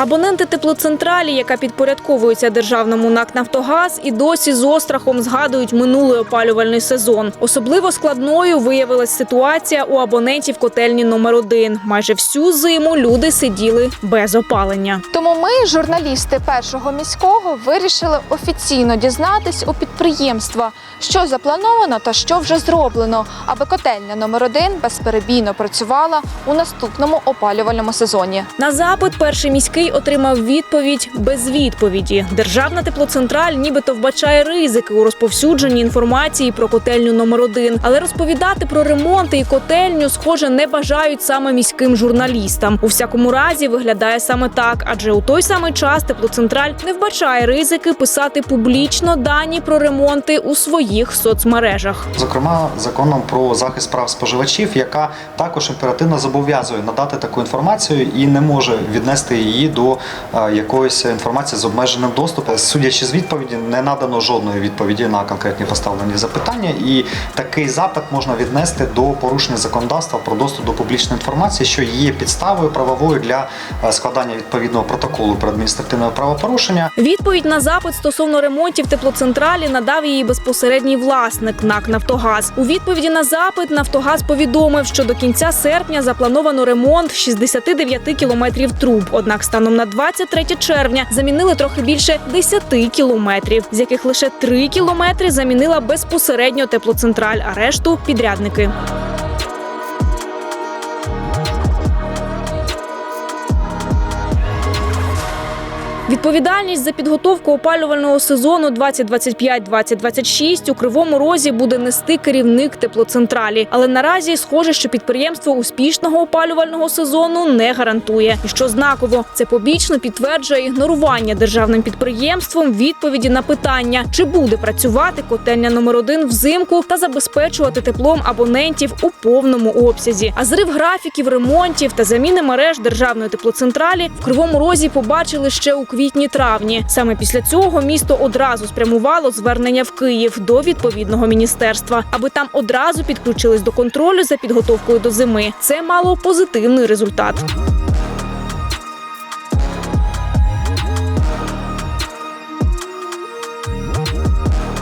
Абоненти теплоцентралі, яка підпорядковується державному НАК Нафтогаз, і досі з острахом згадують минулий опалювальний сезон. Особливо складною виявилась ситуація у абонентів котельні номер 1 Майже всю зиму люди сиділи без опалення. Тому ми, журналісти першого міського, вирішили офіційно дізнатись у підприємства, що заплановано та що вже зроблено, аби котельня номер 1 безперебійно працювала у наступному опалювальному сезоні. На запит перший міський отримав відповідь без відповіді. Державна теплоцентраль нібито вбачає ризики у розповсюдженні інформації про котельню номер 1 але розповідати про ремонти і котельню, схоже, не бажають саме міським журналістам. У всякому разі виглядає саме так, адже у той самий час теплоцентраль не вбачає ризики писати публічно дані про ремонти у своїх соцмережах. Зокрема, законом про захист прав споживачів, яка також імперативно зобов'язує надати таку інформацію і не може віднести її до е, якоїсь інформації з обмеженим доступом. Судячи з відповіді, не надано жодної відповіді на конкретні поставлені запитання, і такий запит можна віднести до порушення законодавства про доступ до публічної інформації, що є підставою правовою для е, складання відповідного протоколу про адміністративне правопорушення. Відповідь на запит стосовно ремонтів теплоцентралі надав її безпосередній власник НАК Нафтогаз. У відповіді на запит Нафтогаз повідомив, що до кінця серпня заплановано ремонт 69 кілометрів труб. Однак станом на 23 червня замінили трохи більше 10 кілометрів, з яких лише 3 кілометри замінила безпосередньо теплоцентраль, а решту підрядники. Відповідальність за підготовку опалювального сезону 2025-2026 у Кривому Розі буде нести керівник теплоцентралі. Але наразі схоже, що підприємство успішного опалювального сезону не гарантує. І що знаково, це побічно підтверджує ігнорування державним підприємством відповіді на питання, чи буде працювати котельня номер 1 взимку та забезпечувати теплом абонентів у повному обсязі. А зрив графіків ремонтів та заміни мереж державної теплоцентралі в Кривому Розі побачили ще у квітні-травні. Саме після цього місто одразу спрямувало звернення в Київ до відповідного міністерства, аби там одразу підключились до контролю за підготовкою до зими. Це мало позитивний результат.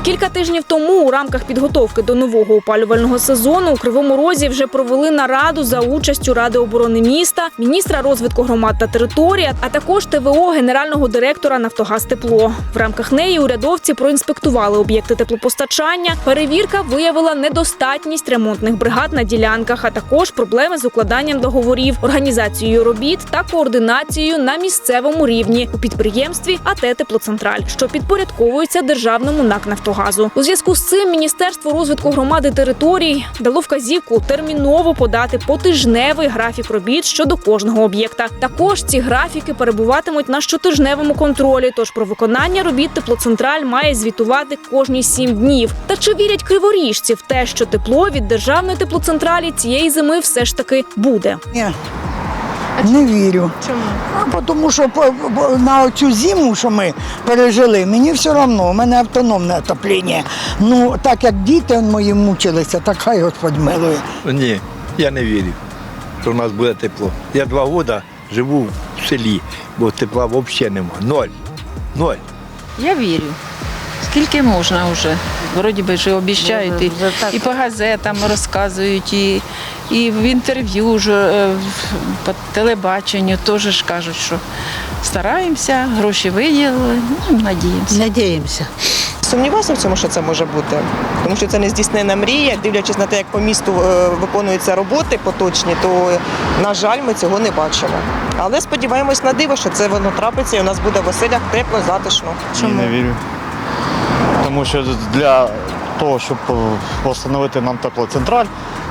Кілька тижнів тому у рамках підготовки до нового опалювального сезону у Кривому Розі вже провели нараду за участю Ради оборони міста, міністра розвитку громад та території, а також ТВО генерального директора Нафтогаз Тепло. В рамках неї урядовці проінспектували об'єкти теплопостачання. Перевірка виявила недостатність ремонтних бригад на ділянках, а також проблеми з укладанням договорів, організацією робіт та координацією на місцевому рівні у підприємстві АТ Теплоцентраль, що підпорядковується державному НАК Нафтогазу. У зв'язку з цим Міністерство розвитку громади територій дало вказівку терміново подати потижневий графік робіт щодо кожного об'єкта. Також ці графіки перебуватимуть на щотижневому контролі. Тож про виконання робіт теплоцентраль має звітувати кожні сім днів. Та чи вірять криворіжці в те, що тепло від державної теплоцентралі цієї зими все ж таки буде? Ні, не вірю. Чому? А тому що по- по- на цю зиму, що ми пережили, мені все одно, у мене автономне отоплення. Ну, так як діти мої мучилися, так хай Господь милує. Ні, я не вірю, що в нас буде тепло. Я два роки живу в селі, бо тепла взагалі немає. Ноль. Ноль. Я вірю. Скільки можна вже? Вроді би ж обіцяють, і, і по газетам розказують, і, і в інтерв'ю е, по телебаченню теж ж кажуть, що стараємося, гроші виділили, ну, надіємося. Надіємося. Сумніваюся в цьому, що це може бути, тому що це не здійснена мрія. Дивлячись на те, як по місту е, виконуються роботи поточні, то на жаль, ми цього не бачимо. Але сподіваємось на диво, що це воно трапиться, і у нас буде в оселях тепло, затишно. Ні, не вірю. Тому що для того, щоб е, встановити нам теплоцентраль,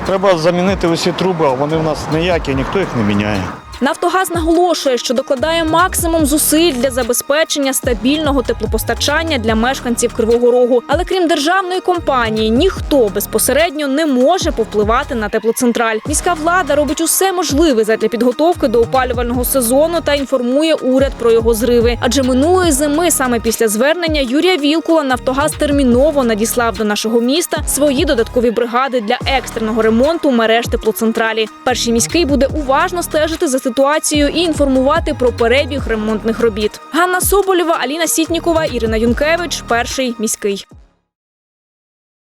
треба замінити усі труби, а вони в нас ніякі, ніхто їх не міняє. Нафтогаз наголошує, що докладає максимум зусиль для забезпечення стабільного теплопостачання для мешканців Кривого Рогу. Але крім державної компанії, ніхто безпосередньо не може повпливати на теплоцентраль. Міська влада робить усе можливе задля підготовки до опалювального сезону та інформує уряд про його зриви. Адже минулої зими, саме після звернення Юрія Вілкула, Нафтогаз терміново надіслав до нашого міста свої додаткові бригади для екстреного ремонту мереж теплоцентралі. Перший міський буде уважно стежити за ситуацію і інформувати про перебіг ремонтних робіт. Ганна Соболєва, Аліна Сітнікова, Ірина Юнкевич, перший міський.